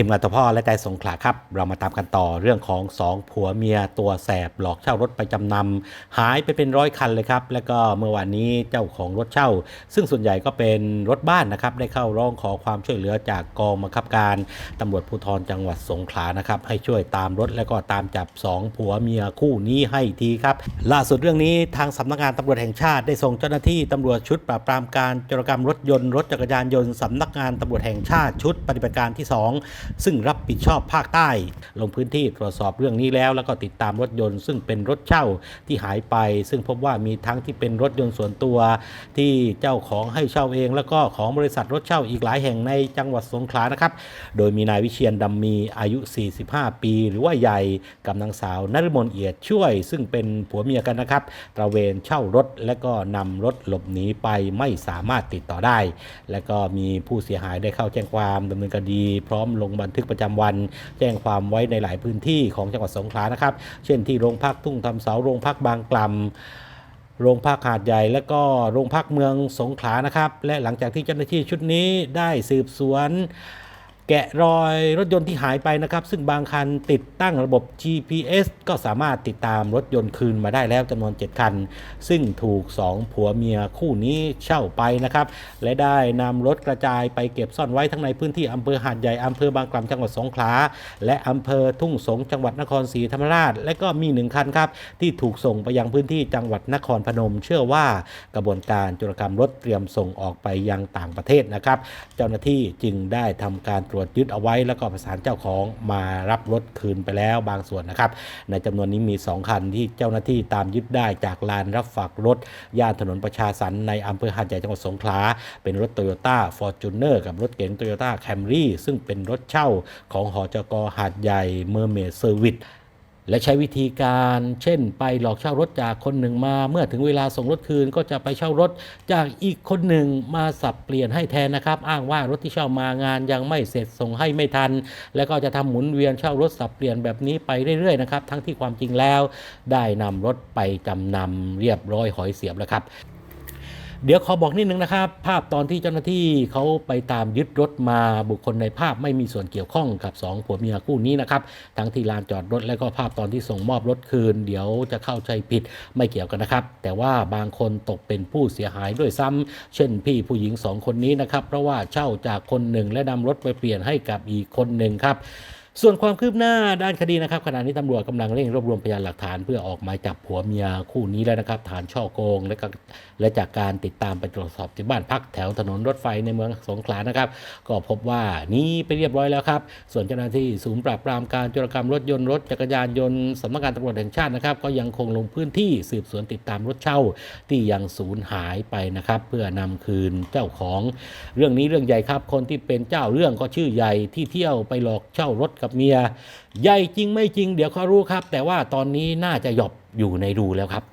ทีมงานตัวพ่อและใจสงขลาครับ เรามาตามกันต่อเรื่องของสองผัวเมียตัวแสบหลอกเช่ารถไปจำนำหายไปเป็นร้อยคันเลยครับ แล้วก็เมื่อวานนี้เจ้าของรถเช่า ซึ่งส่วนใหญ่ก็เป็นรถบ้านนะครับ ได้เข้าร้องขอความช่วยเหลือจากกองบังคับการตำรวจภูธรจังหวัดสงขลานะครับ ให้ช่วยตามรถและก็ตามจับสองผัวเมียคู่นี้ให้ทีครับล่าสุดเรื่องนี้ทางสำนักงานตำรวจแห่งชาติได้ส่งเจ้าหน้าที่ตำรวจชุดปราบปรามการจรกรรมรถยนต์รถจักรยานยนต์สำนักงานตำรวจแห่งชาติชุดปฏิบัติการที่ 2ซึ่งรับผิดชอบภาคใต้ ลงพื้นที่ตรวจสอบเรื่องนี้แล้ว แล้วก็ติดตามรถยนต์ ซึ่งเป็นรถเช่าที่หายไป ซึ่งพบว่ามีทั้งที่เป็นรถยนต์ส่วนตัว ที่เจ้าของให้เช่าเอง แล้วก็ของบริษัทรถเช่าอีกหลายแห่งในจังหวัดสงขลานะครับ โดยมีนายวิเชียนดำมีอายุ 45 ปี หรือว่าใหญ่กับนางสาวนฤมลเอียดช่วย ซึ่งเป็นผัวเมียกันนะครับตระเวนเช่ารถและก็นำรถหลบหนีไปไม่สามารถติดต่อได้ และก็มีผู้เสียหายได้เข้าแจ้งความดำเนินคดี พร้อมลงบันทึกประจำวัน แจ้งความไว้ในหลายพื้นที่ของจังหวัดสงขลานะครับ เช่นที่โรงพักทุ่งทำเสาโรงพักบางกล่าโรงพักหาดใหญ่และก็โรงพักเมืองสงขลานะครับ และหลังจากที่เจ้าหน้าที่ชุดนี้ได้สืบสวน แกะรอยรถยนต์ที่หายไปนะครับ ซึ่งบางคันติดตั้งระบบ GPS ก็สามารถติดตามรถยนต์คืนมาได้แล้วจำนวน 7 คัน ซึ่งถูก 2 ผัวเมียคู่นี้เช่าไปนะครับ และได้นำรถกระจายไปเก็บซ่อนไว้ทั้งในพื้นที่อำเภอหาดใหญ่อำเภอบางกล่ำจังหวัดสงขลาและอำเภอทุ่งสงจังหวัดนครศรีธรรมราช และก็มีหนึ่งคันครับที่ถูกส่งไปยังพื้นที่จังหวัดนครพนม เชื่อว่ากระบวนการจุรกรรมรถเตรียมส่งออกไปยังต่างประเทศนะครับ เจ้าหน้าที่จึงได้ทำการตรวจยึดเอาไว้ แล้วก็ประสานเจ้าของมารับรถคืนไปแล้วบางส่วนนะครับ ในจำนวนนี้มี 2 คันที่เจ้าหน้าที่ตามยึดได้จากลานรับฝากรถย่านถนนประชาสรรค์ในอำเภอหาดใหญ่จังหวัดสงขลา เป็นรถโตโยต้าฟอร์จูเนอร์กับรถเก๋งโตโยต้าแคมรี่ซึ่งเป็นรถเช่าของหอจกหาดใหญ่เมอร์เมดเซอร์วิส และใช้วิธีการเช่น ไปหลอกเช่ารถจากคนหนึ่งมา เมื่อถึงเวลาส่งรถคืนก็จะไปเช่ารถจากอีกคนหนึ่งมาสับเปลี่ยนให้แทนนะครับ อ้างว่ารถที่เช่ามางานยังไม่เสร็จส่งให้ไม่ทัน แล้วก็จะทำหมุนเวียนเช่ารถสับเปลี่ยนแบบนี้ไปเรื่อยๆนะครับทั้งที่ความจริงแล้ว ได้นำรถไปจำนำเรียบร้อยหอยเสียบแล้วครับ เดี๋ยวขอบอกนิดนึงนะครับ ภาพตอนที่เจ้าหน้าที่เขาไปตามยึดรถมาบุคคลในภาพไม่มีส่วนเกี่ยวข้องกับสองผัวเมียคู่นี้นะครับ ทั้งที่ลานจอดรถและก็ภาพตอนที่ส่งมอบรถคืน เดี๋ยวจะเข้าใจผิดไม่เกี่ยวกันนะครับ แต่ว่าบางคนตกเป็นผู้เสียหายด้วยซ้ำเช่นพี่ผู้หญิงสองคนนี้นะครับ เพราะว่าเช่าจากคนหนึ่งและนำรถไปเปลี่ยนให้กับอีกคนหนึ่งครับ ส่วนความคืบหน้าด้านคดีนะครับขณะนี้ตำรวจกำลังเร่งรวบรวมพยานหลักฐาน เพื่อออกหมายจับผัวเมียคู่นี้แล้วนะครับ ฐานช่อโกง และก็และจากการติดตามไปตรวจสอบที่บ้านพักแถวถนนรถไฟในเมืองสงขลานะครับ ก็พบว่านี้ไปเรียบร้อยแล้วครับ ส่วนเจ้าหน้าที่ศูนย์ปราบปรามการจรกรรมรถยนต์รถจักรยานยนต์สำนักงานตำรวจแห่งชาตินะครับ ก็ยังคงลงพื้นที่สืบสวนติดตามรถเช่า ที่ยังสูญหายไปนะครับ เพื่อนำคืนเจ้าของ เรื่องนี้เรื่องใหญ่ครับ คนที่เป็นเจ้าเรื่องก็ชื่อใหญ่ที่เที่ยวไปหลอกเช่ารถกักับเมีย ใหญ่จริงไม่จริง เดี๋ยวเขารู้ครับ แต่ว่าตอนนี้น่าจะหยอบอยู่ในรูแล้วครับ